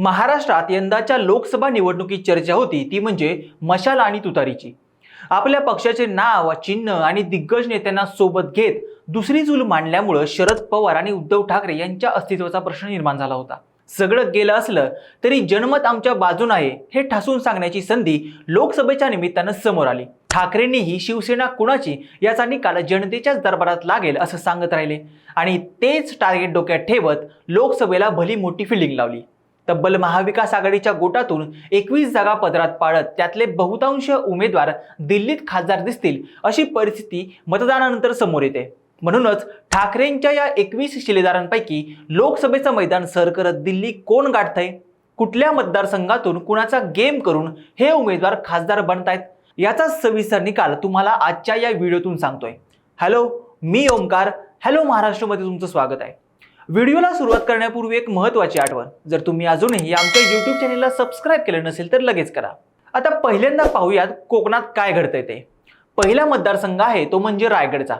महाराष्ट्रात यंदाच्या लोकसभा निवडणुकीत चर्चा होती. ती म्हणजे मशाल आणि तुतारीची. आपल्या पक्षाचे नाव चिन्ह आणि दिग्गज नेत्यांना सोबत घेत दुसरी चूल मांडल्यामुळं शरद पवार आणि उद्धव ठाकरे यांच्या अस्तित्वाचा प्रश्न निर्माण झाला होता. सगळं गेलं असलं तरी जनमत आमच्या बाजून आहे हे ठासून सांगण्याची संधी लोकसभेच्या निमित्तानं समोर आली. ठाकरेंनीही शिवसेना कुणाची याचा निकाल जनतेच्याच दरबारात लागेल असं सांगत राहिले. आणि तेच टार्गेट डोक्यात ठेवत लोकसभेला भली मोठी फिल्डिंग लावली. तब्बल महाविकास आघाडीच्या गोटातून एकवीस जागा पदरात पाळत त्यातले बहुतांश उमेदवार दिल्लीत खासदार दिसतील अशी परिस्थिती मतदानानंतर समोर येते. म्हणूनच ठाकरेंच्या या एकवीस शिलेदारांपैकी लोकसभेचं मैदान सर करत दिल्ली कोण गाठतंय? कुठल्या मतदारसंघातून कुणाचा गेम करून हे उमेदवार खासदार बनतायत? याचा सविस्तर निकाल तुम्हाला आजच्या या व्हिडिओतून सांगतोय. हॅलो मी ओमकार हॅलो महाराष्ट्रमध्ये तुमचं स्वागत आहे. व्हिडिओला सुरुवात करण्यापूर्वी एक महत्त्वाची आठवण. जर तुम्ही अजूनही आमच्या यूट्यूब चॅनेलला सबस्क्राईब केलं नसेल तर लगेच करा. आता पहिल्यांदा पाहूयात कोकणात काय घडतंय ते. पहिला मतदारसंघ आहे तो म्हणजे रायगडचा.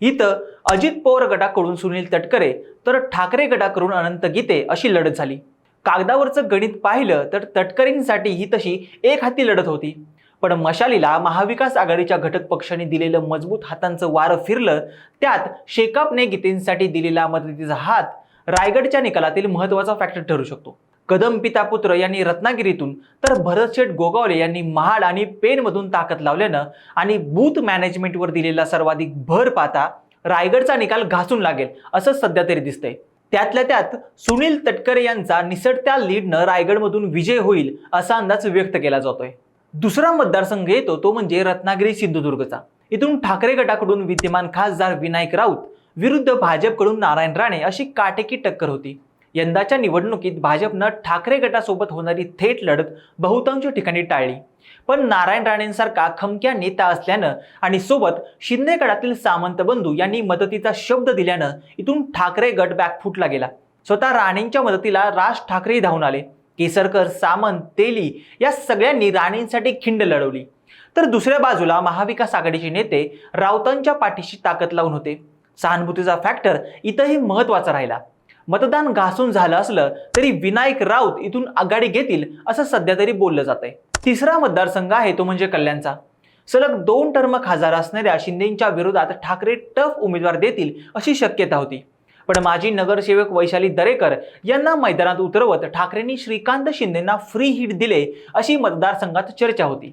इथं अजित पवार गटाकडून सुनील तटकरे तर ठाकरे गटाकडून अनंत गीते अशी लढत झाली. कागदावरचं गणित पाहिलं तर तटकरेंसाठी ही तशी एक हाती लढत होती. पण मशालीला महाविकास आघाडीच्या घटक पक्षांनी दिलेलं मजबूत हातांचं वारं फिरलं त्यात शेकापने गीतेंसाठी दिलेला मदतीचा हात रायगडच्या निकालातील महत्त्वाचा फॅक्टर ठरू शकतो. कदम पिता पुत्र यांनी रत्नागिरीतून तर भरतशेठ गोगावले यांनी महाड आणि पेनमधून ताकद लावल्यानं आणि बूथ मॅनेजमेंटवर दिलेला सर्वाधिक भर पाहता रायगडचा निकाल घासून लागेल असं सध्या तरी दिसतंय. त्यातल्या त्यात सुनील तटकरे यांचा निसटत्या लीडनं रायगडमधून विजय होईल असा अंदाज व्यक्त केला जातोय. दुसरा मतदारसंघ येतो तो म्हणजे रत्नागिरी सिंधुदुर्गचा. इथून ठाकरे गटाकडून विद्यमान खासदार विनायक राऊत विरुद्ध भाजपकडून नारायण राणे अशी काटेकी टक्कर होती. यंदाच्या निवडणुकीत भाजपनं ठाकरे गटासोबत होणारी थेट लढत बहुतांश ठिकाणी टाळली. पण नारायण राणेंसारखा खमक्या नेता असल्यानं आणि सोबत शिंदे गटातील सामंत बंधू यांनी मदतीचा शब्द दिल्यानं इथून ठाकरे गट बॅक फुटला गेला. स्वतः राणेंच्या मदतीला राज ठाकरे धावून आले. केसरकर सामंत तेली या सगळ्यांनी राणेंसाठी खिंड लढवली. तर दुसऱ्या बाजूला महाविकास आघाडीचे नेते राऊतांच्या पाठीशी ताकद लावून होते. सहानुभूतीचा फॅक्टर इथंही महत्त्वाचा राहिला. मतदान घासून झालं असलं तरी विनायक राऊत इथून आघाडी घेतील असं सध्या तरी बोललं जात आहे तिसरा मतदारसंघ आहे तो म्हणजे कल्याणचा. सलग दोन टर्म खासदार असणाऱ्या शिंदेच्या विरोधात ठाकरे टफ उमेदवार देतील अशी शक्यता होती. पण माजी नगरसेवक वैशाली दरेकर यांना मैदानात उतरवत ठाकरेंनी श्रीकांत शिंदेना फ्री हिट दिले अशी मतदारसंघात चर्चा होती.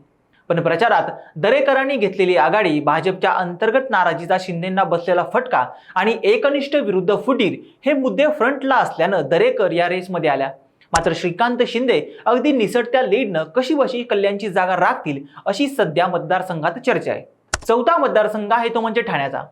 पण प्रचारात दरेकरांनी घेतलेली आघाडी भाजपच्या अंतर्गत नाराजीचा शिंदेंना बसलेला फटका आणि एकनिष्ठ विरुद्ध फुटीर हे मुद्दे फ्रंटला असल्यानं दरेकर या रेसमध्ये आल्या. मात्र श्रीकांत शिंदे अगदी निसटत्या लीडनं कशी बशी कल्याणची जागा राखतील अशी सध्या मतदारसंघात चर्चा आहे. चौथा मतदारसंघ आहे तो म्हणजे ठाण्याचा.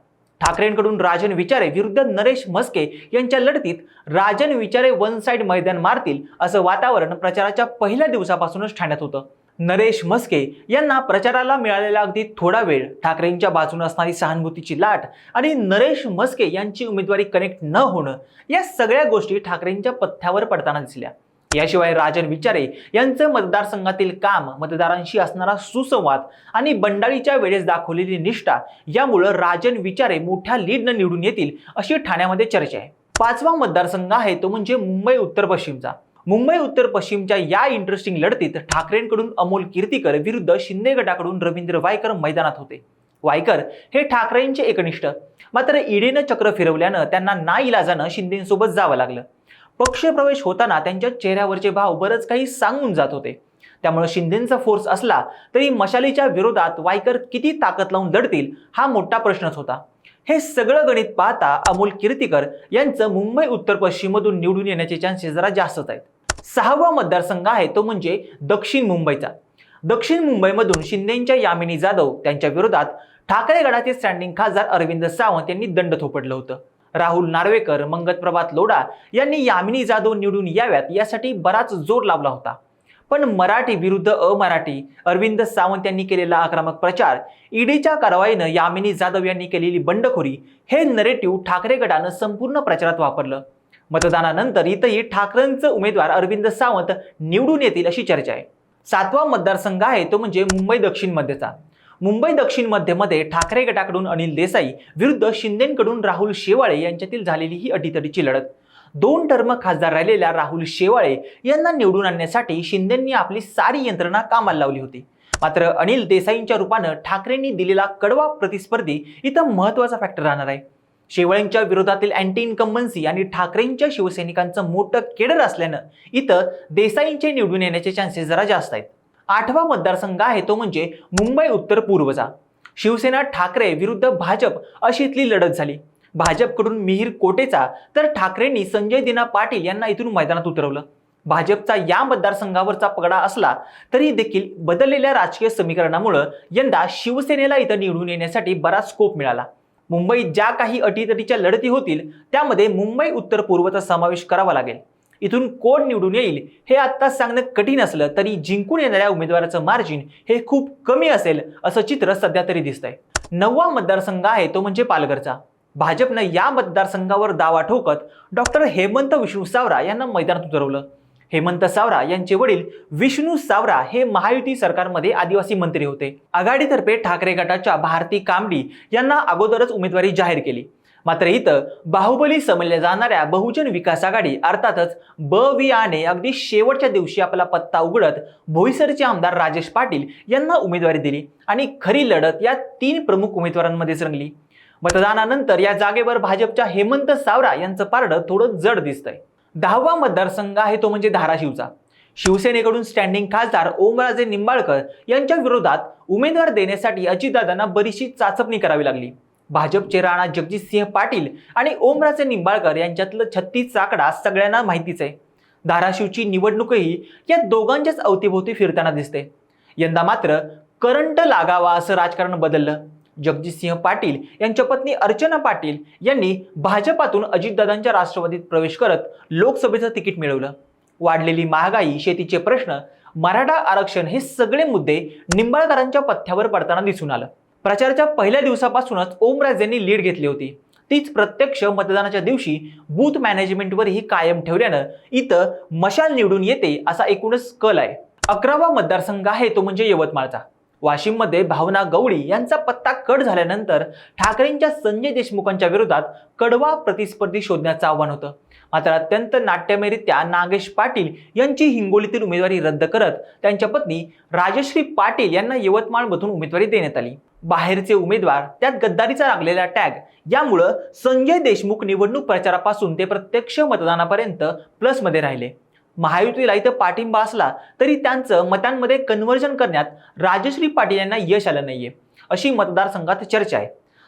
ठाकरेंकडून राजन विचारे विरुद्ध नरेश म्हस्के यांच्या लढतीत राजन विचारे वन साईड मैदान मारतील असं वातावरण प्रचाराच्या पहिल्या दिवसापासूनच ठाण्यात होतं. नरेश म्हस्के यांना प्रचाराला मिळालेला अगदी थोडा वेळ ठाकरेंच्या बाजूने असणारी सहानुभूतीची लाट आणि नरेश म्हस्के यांची उमेदवारी कनेक्ट न होणं या सगळ्या गोष्टी ठाकरेंच्या पथ्यावर पडताना दिसल्या. याशिवाय राजन विचारे यांचं मतदारसंघातील काम मतदारांशी असणारा सुसंवाद आणि बंडाळीच्या वेळेस दाखवलेली निष्ठा यामुळं राजन विचारे मोठ्या लीडनं निवडून येतील अशी ठाण्यामध्ये चर्चा आहे. पाचवा मतदारसंघ आहे तो म्हणजे मुंबई उत्तर पश्चिमचा. मुंबई उत्तर पश्चिमच्या या इंटरेस्टिंग लढतीत ठाकरेंकडून अमोल कीर्तीकर विरुद्ध शिंदे गटाकडून रवींद्र वायकर मैदानात होते. वायकर हे ठाकरेंचे एकनिष्ठ. मात्र ईडीनं चक्र फिरवल्यानं त्यांना नाईलाजानं शिंदेसोबत जावं लागलं. पक्षप्रवेश होताना त्यांच्या चेहऱ्यावरचे भाव बरंच काही सांगून जात होते. त्यामुळे शिंदेचा फोर्स असला तरी मशालीच्या विरोधात वायकर किती ताकद लावून लढतील हा मोठा प्रश्नच होता. हे सगळं गणित पाहता अमोल कीर्तीकर यांचं मुंबई उत्तर पश्चिममधून निवडून येण्याचे चान्सेस जरा जास्तच आहेत. सहावा मतदारसंघ आहे तो म्हणजे दक्षिण मुंबईचा. दक्षिण मुंबईमधून शिंदेच्या यामिनी जाधव त्यांच्या विरोधात ठाकरे गडाचे स्टँडिंग खासदार अरविंद सावंत यांनी दंड थोपडलं होतं. राहुल नार्वेकर मंगत प्रभात लोढा यांनी यामिनी जाधव निवडून याव्यात यासाठी बराच जोर लावला होता. पण मराठी विरुद्ध अमराठी अरविंद सावंत यांनी केलेला आक्रमक प्रचार ईडीच्या कारवाईनं यामिनी जाधव यांनी केलेली बंडखोरी हे नरेटिव्ह ठाकरे गटानं संपूर्ण प्रचारात वापरलं. मतदानानंतर इथंही ठाकरेंचं उमेदवार अरविंद सावंत निवडून येतील अशी चर्चा आहे. सातवा मतदारसंघ आहे तो म्हणजे मुंबई दक्षिण मध्यचा मुंबई दक्षिण मध्यमध्ये ठाकरे गटाकडून अनिल देसाई विरुद्ध शिंदेकडून राहुल शेवाळे यांच्यातील झालेली ही अटीतटीची लढत. दोन टर्म खासदार राहिलेल्या राहुल शेवाळे यांना निवडून आणण्यासाठी शिंदेंनी आपली सारी यंत्रणा कामाला लावली होती. मात्र अनिल देसाईंच्या रूपानं ठाकरेंनी दिलेला कडवा प्रतिस्पर्धी इथं महत्त्वाचा फॅक्टर राहणार आहे. शेवाळेंच्या विरोधातील अँटी इन्कम्बन्सी आणि ठाकरेंच्या शिवसैनिकांचं मोठं केडर असल्यानं इथं देसाईंचे निवडून येण्याचे चान्सेस जरा जास्त आहेत. आठवा मतदारसंघ आहे तो म्हणजे मुंबई उत्तर पूर्वचा. शिवसेना ठाकरे विरुद्ध भाजप अशी इथली लढत झाली. भाजपकडून मिहीर कोटेचा तर ठाकरेंनी संजय दिना पाटील यांना इथून मैदानात उतरवलं. भाजपचा या मतदारसंघावरचा पगडा असला तरी देखील बदललेल्या राजकीय समीकरणामुळं यंदा शिवसेनेला इथं निवडून येण्यासाठी बराच स्कोप मिळाला. मुंबईत ज्या काही अटीतटीच्या लढती होतील त्यामध्ये मुंबई उत्तर पूर्वचा समावेश करावा लागेल. इथून कोण निवडून येईल हे आत्ताच सांगणं कठीण असलं तरी जिंकून येणाऱ्या उमेदवाराचं मार्जिन हे खूप कमी असेल असं चित्र सध्या तरी दिसतंय. नववा मतदारसंघ आहे तो म्हणजे पालघरचा. भाजपनं या मतदारसंघावर दावा ठोकत डॉक्टर हेमंत विष्णू सावरा यांना मैदानात उतरवलं. हेमंत सावरा यांचे वडील विष्णू सावरा हे महायुती सरकारमध्ये आदिवासी मंत्री होते. आघाडीतर्फे ठाकरे गटाच्या भारती कांबडी यांना अगोदरच उमेदवारी जाहीर केली. मात्र इथं बाहुबली समजल्या जाणाऱ्या बहुजन विकास आघाडी अर्थातच ब वि आने अगदी शेवटच्या दिवशी आपला पत्ता उघडत भोईसरचे आमदार राजेश पाटील यांना उमेदवारी दिली आणि खरी लढत या तीन प्रमुख उमेदवारांमध्येच रंगली. मतदानानंतर या जागेवर भाजपच्या हेमंत सावरा यांचं पारडं थोडं जड दिसतंय. दहावा मतदारसंघ आहे तो म्हणजे धाराशिवचा. शिवसेनेकडून स्टँडिंग खासदार ओमराजे निंबाळकर यांच्या विरोधात उमेदवार देण्यासाठी अजितदादांना बरीचशी चाचपणी करावी लागली. भाजपचे राणा जगजितसिंह पाटील आणि ओमराजे निंबाळकर यांच्यातलं छत्तीस चाकडा सगळ्यांना माहितीच आहे. धाराशिवची निवडणूकही या दोघांच्याच अवतीभोवती फिरताना दिसते. यंदा मात्र करंट लागावा असं राजकारण बदललं. जगजितसिंह पाटील यांच्या पत्नी अर्चना पाटील यांनी भाजपातून अजितदादांच्या राष्ट्रवादीत प्रवेश करत लोकसभेचं तिकीट मिळवलं. वाढलेली महागाई शेतीचे प्रश्न मराठा आरक्षण हे सगळे मुद्दे निंबाळकरांच्या पथ्यावर पडताना दिसून आलं. प्रचाराच्या पहिल्या दिवसापासूनच ओमराजेंनी लीड घेतली होती. तीच प्रत्यक्ष मतदानाच्या दिवशी बूथ मॅनेजमेंटवरही कायम ठेवल्यानं इथं मशाल निवडून येते असा एकूणच कल आहे. अकरावा मतदारसंघ आहे तो म्हणजे यवतमाळचा. वाशिममध्ये भावना गवळी यांचा पत्ता कट झाल्यानंतर ठाकरेंच्या संजय देशमुखांच्या विरोधात कडवा प्रतिस्पर्धी शोधण्याचं आव्हान होतं. मात्र अत्यंत नाट्यमयरित्या नागेश पाटील यांची हिंगोलीतील उमेदवारी रद्द करत त्यांच्या पत्नी राजश्री पाटील यांना यवतमाळमधून उमेदवारी देण्यात आली. बाहेरचे उमेदवार त्यात गद्दारीचा लागलेला टॅग यामुळं संजय देशमुख निवडणूक प्रचारापासून ते प्रत्यक्ष मतदानापर्यंत प्लसमध्ये राहिले. महायुतीला इथं पाठिंबा असला तरी त्यांचं मतांमध्ये कन्व्हर्जन करण्यात राजश्री पाटील यांना यश आलं नाहीये अशी मतदारसंघात चर्चा आहे.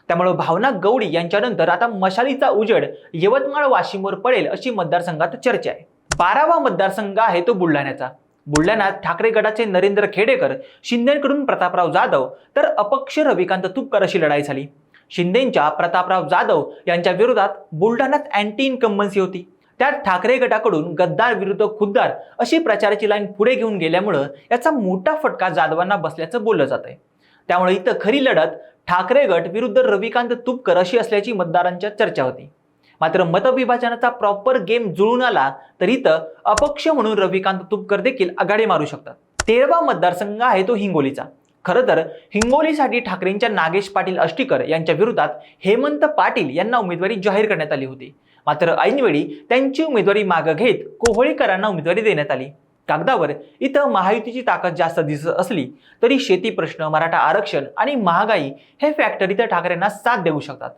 त्यामुळे भावना गवडी यांच्यानंतर आता मशालीचा उजेड यवतमाळ वाशिमवर पडेल अशी मतदारसंघात चर्चा आहे. बारावा मतदारसंघ आहे तो बुलढाण्याचा. बुलढाण्यात ठाकरे गटाचे नरेंद्र खेडेकर शिंदेकडून प्रतापराव जाधव तर अपक्ष रविकांत तुपकर अशी लढाई झाली. शिंदेंच्या प्रतापराव जाधव यांच्या विरोधात बुलढाण्यात अँटी इन्कम्बन्सी होती. त्यात ठाकरे गटाकडून गद्दार विरुद्ध खुद्दार अशी प्रचाराची लाईन पुढे घेऊन गेल्यामुळं याचा मोठा फटका जाधवांना बसल्याचं बोललं जात आहे त्यामुळे इथं खरी लढत ठाकरे गट विरुद्ध रविकांत तुपकर अशी असल्याची मतदारांच्या चर्चा होती. मात्र मतविभाजनाचा प्रॉपर गेम जुळून आला तर इथं अपक्ष म्हणून रविकांत तुपकर देखील आघाडी मारू शकतात. तेरावा मतदारसंघ आहे तो हिंगोलीचा. खरं तर हिंगोलीसाठी ठाकरेंच्या नागेश पाटील अष्टीकर यांच्या विरोधात हेमंत पाटील यांना उमेदवारी जाहीर करण्यात आली होती. मात्र ऐनवेळी त्यांची उमेदवारी मागं घेत कोहळीकरांना उमेदवारी देण्यात आली. कागदावर इथं महायुतीची ताकद जास्त दिसत असली तरी शेती प्रश्न मराठा आरक्षण आणि महागाई हे फॅक्टर इथं ठाकरेंना साथ देऊ शकतात.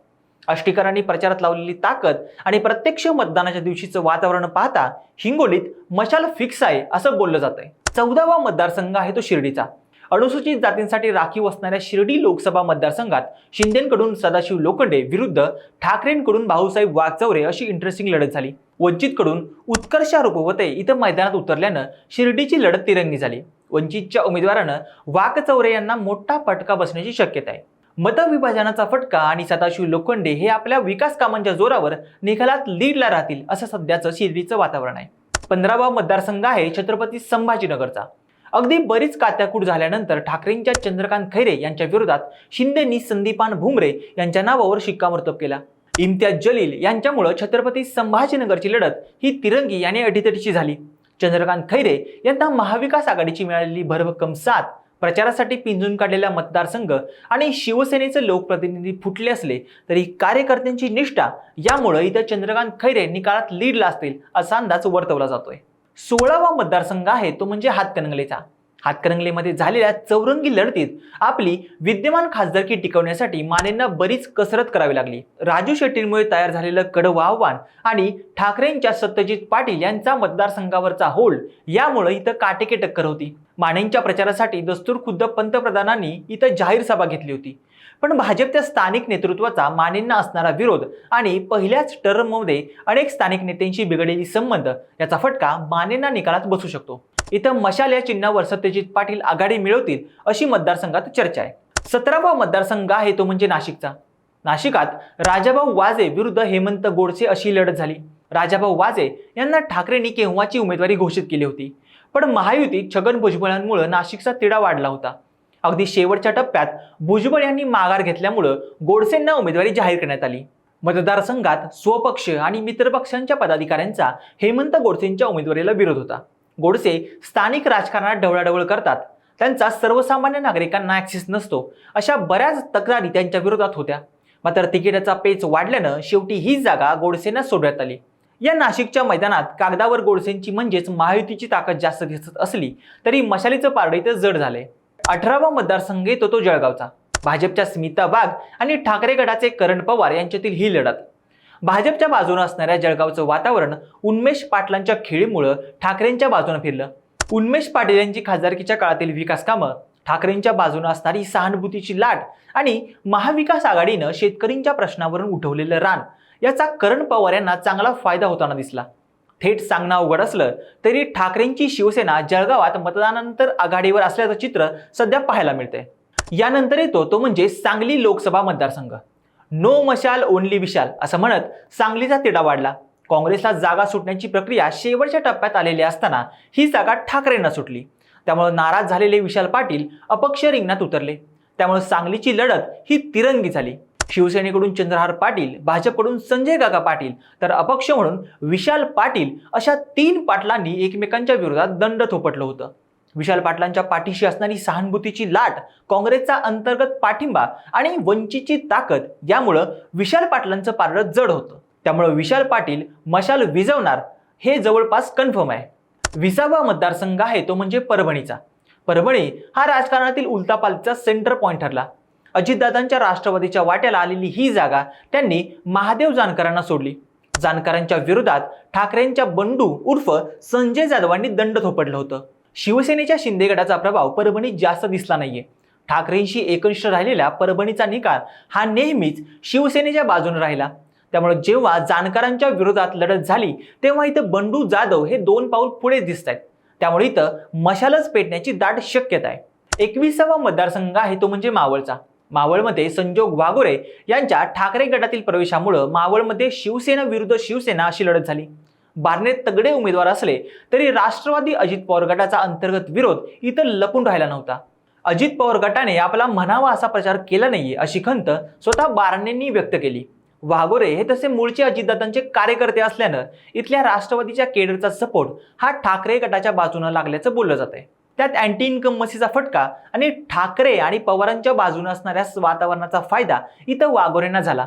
अष्टीकरांनी प्रचारात लावलेली ताकद आणि प्रत्यक्ष मतदानाच्या दिवशीचं वातावरण पाहता हिंगोलीत मशाल फिक्स आहे असं बोललं जात आहे चौदावा मतदारसंघ आहे तो शिर्डीचा. अनुसूचित जातींसाठी राखीव असणाऱ्या शिर्डी लोकसभा मतदारसंघात शिंदेकडून सदाशिव लोखंडे विरुद्ध ठाकरेंकडून भाऊसाहेब वागचौरे अशी इंटरेस्टिंग लढत झाली. वंचितकडून उत्कर्ष रुपवते इथं मैदानात उतरल्यानं शिर्डीची लढत तिरंगी झाली. वंचितच्या उमेदवारानं वाकचौरे यांना मोठा फटका बसण्याची शक्यता आहे. मतविभाजनाचा फटका आणि सदाशिव लोखंडे हे आपल्या विकास कामांच्या जोरावर निकालात लीडला राहतील असं सध्याचं शिर्डीचं वातावरण आहे. पंधरावा मतदारसंघ आहे छत्रपती संभाजीनगरचा. अगदी बरीच कात्याकूट झाल्यानंतर ठाकरेंच्या चंद्रकांत खैरे यांच्या विरोधात शिंदेनी संदीपान भुमरे यांच्या नावावर शिक्कामोर्तब केला. इम्तियाज जलील यांच्यामुळं छत्रपती संभाजीनगरची लढत ही तिरंगी याने अटीतटीची झाली. चंद्रकांत खैरे यांना महाविकास आघाडीची मिळालेली भरभक्कम साथ प्रचारासाठी पिंजून काढलेला मतदारसंघ आणि शिवसेनेचे लोकप्रतिनिधी फुटले असले तरी कार्यकर्त्यांची निष्ठा यामुळे इथं चंद्रकांत खैरे निकालात लीडला असतील असा अंदाज वर्तवला जातोय. सोळावा मतदारसंघ आहे तो म्हणजे हातकणंगलेचा. हातकरंगलेमध्ये झालेल्या चौरंगी लढतीत आपली विद्यमान खासदारकी टिकवण्यासाठी मानेंना बरीच कसरत करावी लागली. राजू शेट्टींमुळे तयार झालेलं कडवं आव्हान आणि ठाकरेंच्या सत्यजित पाटील यांचा मतदारसंघावरचा होल्ड यामुळे इथं काटेके टक्कर होती. मानेंच्या प्रचारासाठी दस्तूर खुद्द पंतप्रधानांनी इथं जाहीर सभा घेतली होती. पण भाजपच्या स्थानिक नेतृत्वाचा मानेंना असणारा विरोध आणि पहिल्याच टर्ममध्ये अनेक स्थानिक नेत्यांशी बिघडलेली संबंध याचा फटका मानेंना निकालात बसू शकतो. इथं मशाल या चिन्हावर सत्यजित पाटील आघाडी मिळवतील अशी मतदारसंघात चर्चा आहे. सतरावा मतदारसंघ आहे तो म्हणजे नाशिकचा. नाशिकात राजाभाऊ वाजे विरुद्ध हेमंत गोडसे अशी लढत झाली. राजाभाऊ वाजे यांना ठाकरेंनी केव्हाची उमेदवारी घोषित केली होती? पण महायुतीत छगन भुजबळांमुळे नाशिकचा तिढा वाढला होता. अगदी शेवटच्या टप्प्यात भुजबळ यांनी माघार घेतल्यामुळं गोडसेंना उमेदवारी जाहीर करण्यात आली. मतदारसंघात स्वपक्ष आणि मित्रपक्षांच्या पदाधिकाऱ्यांचा हेमंत गोडसेंच्या उमेदवारीला विरोध होता. गोडसे स्थानिक राजकारणात ढवळाढवळ करतात. त्यांचा सर्वसामान्य नागरिकांना ऍक्सेस नसतो. अशा बऱ्याच तक्रारी त्यांच्या विरोधात होत्या. मात्र तिकिटाचा पेच वाढल्यानं शेवटी ही जागा गोडसेंना सोडण्यात आली. या नाशिकच्या मैदानात कागदावर गोडसेंची म्हणजेच महायुतीची ताकद जास्त दिसत असली तरी मशालीचं पारडं इथं जड झालंय. अठरावा मतदारसंघ येतो तो जळगावचा. भाजपच्या स्मिता बाग आणि ठाकरे गटाचे करण पवार यांच्यातील ही लढत. भाजपच्या बाजूने असणाऱ्या जळगावचं वातावरण उन्मेष पाटलांच्या खेळीमुळं ठाकरेंच्या बाजूने फिरलं. उन्मेष पाटील यांची खासदारकीच्या काळातील विकास कामं ठाकरेंच्या बाजूने असणारी सहानुभूतीची लाट आणि महाविकास आघाडीनं शेतकरींच्या प्रश्नावरून उठवलेलं रान याचा करण पवार यांना चांगला फायदा होताना दिसला. थेट सांगणं अवघड असलं तरी ठाकरेंची शिवसेना जळगावात मतदानानंतर आघाडीवर असल्याचं चित्र सध्या पाहायला मिळतंय. यानंतर येतो तो म्हणजे सांगली लोकसभा मतदारसंघ. नो मशाल ओनली विशाल असं म्हणत सांगलीचा तिढा वाढला. काँग्रेसला जागा सुटण्याची प्रक्रिया शेवटच्या टप्प्यात आलेली असताना ही जागा ठाकरेंना सुटली. त्यामुळे नाराज झालेले विशाल पाटील अपक्ष रिंगणात उतरले. त्यामुळे सांगलीची लढत ही तिरंगी झाली. शिवसेनेकडून चंद्रहार पाटील भाजपकडून संजय काका पाटील तर अपक्ष म्हणून विशाल पाटील अशा तीन पाटलांनी एकमेकांच्या विरोधात दंड थोपटलं होतं. विशाल पाटलांच्या पाठीशी असणारी सहानुभूतीची लाट काँग्रेसचा अंतर्गत पाठिंबा आणि वंचितची ताकद यामुळं विशाल पाटलांचं पारडं जड होतं. त्यामुळं विशाल पाटील मशाल विजवणार हे जवळपास कन्फर्म आहे. विसावा मतदारसंघ आहे तो म्हणजे परभणीचा. परभणी हा राजकारणातील उलतापालचा सेंटर पॉईंट ठरला. अजितदादांच्या राष्ट्रवादीच्या वाट्याला आलेली ही जागा त्यांनी महादेव जानकरांना सोडली. जानकरांच्या विरोधात ठाकरेंच्या बंडू उर्फ संजय जाधवांनी दंड थोपडलं होतं. शिवसेनेच्या शिंदे गटाचा प्रभाव परभणीत जास्त दिसला नाहीये. ठाकरेंशी एकनिष्ठ राहिलेल्या परभणीचा निकाल हा नेहमीच शिवसेनेच्या बाजूने राहिला. त्यामुळे जेव्हा जानकरांच्या विरोधात लढत झाली तेव्हा इथं बंडू जाधव हे दोन पाऊल पुढे दिसत आहेत त्यामुळे इथं मशालच पेटण्याची दाट शक्यता आहे. एकविसावा मतदारसंघ आहे तो म्हणजे मावळचा. मावळमध्ये संजोग वागोरे यांच्या ठाकरे गटातील प्रवेशामुळं मावळमध्ये शिवसेना विरुद्ध शिवसेना अशी लढत झाली. बारणे तगडे उमेदवार असले तरी राष्ट्रवादी अजित पवार गटाचा अंतर्गत विरोध इथं लपून राहिला नव्हता. अजित पवार गटाने आपला म्हणावा असा प्रचार केला नाहीये अशी खंत स्वतः बारणेंनी व्यक्त केली. वाघोरे हे तसे मूळचे अजितदादांचे कार्यकर्ते असल्यानं इथल्या राष्ट्रवादीच्या केडरचा सपोर्ट हा ठाकरे गटाच्या बाजूनं लागल्याचं बोललं जात आहे त्यात अँटी इन्कम मसीचा फटका आणि ठाकरे आणि पवारांच्या बाजूने असणाऱ्या वातावरणाचा फायदा इथं वाघोरेंना झाला.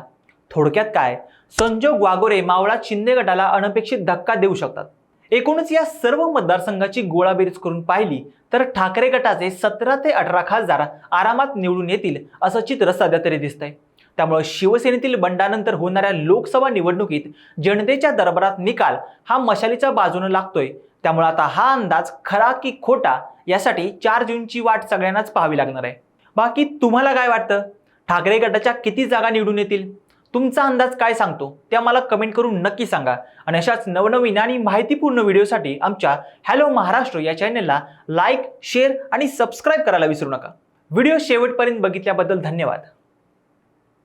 थोडक्यात काय? संजोग वाघोरे मावळा शिंदे गटाला अनपेक्षित धक्का देऊ शकतात. एकूणच या सर्व मतदारसंघाची गोळाबेरीज करून पाहिली तर ठाकरे गटाचे सतरा ते अठरा खासदार आरामात निवडून येतील असं चित्र सध्या तरी दिसतंय. त्यामुळे शिवसेनेतील बंडानंतर होणाऱ्या लोकसभा निवडणुकीत जनतेच्या दरबारात निकाल हा मशालीच्या बाजूने लागतोय. त्यामुळे आता हा अंदाज खरा की खोटा यासाठी चार जूनची वाट सगळ्यांनाच पाहावी लागणार आहे. बाकी तुम्हाला काय वाटतं? ठाकरे गटाच्या किती जागा निवडून येतील? तुमचा अंदाज काय सांगतो? ते आम्हाला कमेंट करून नक्की सांगा. आणि अशाच नवनवीन आणि माहितीपूर्ण व्हिडिओसाठी आमच्या हॅलो महाराष्ट्र या चॅनलला लाईक शेअर आणि सबस्क्राईब करायला विसरू नका. व्हिडिओ शेवटपर्यंत बघितल्याबद्दल धन्यवाद.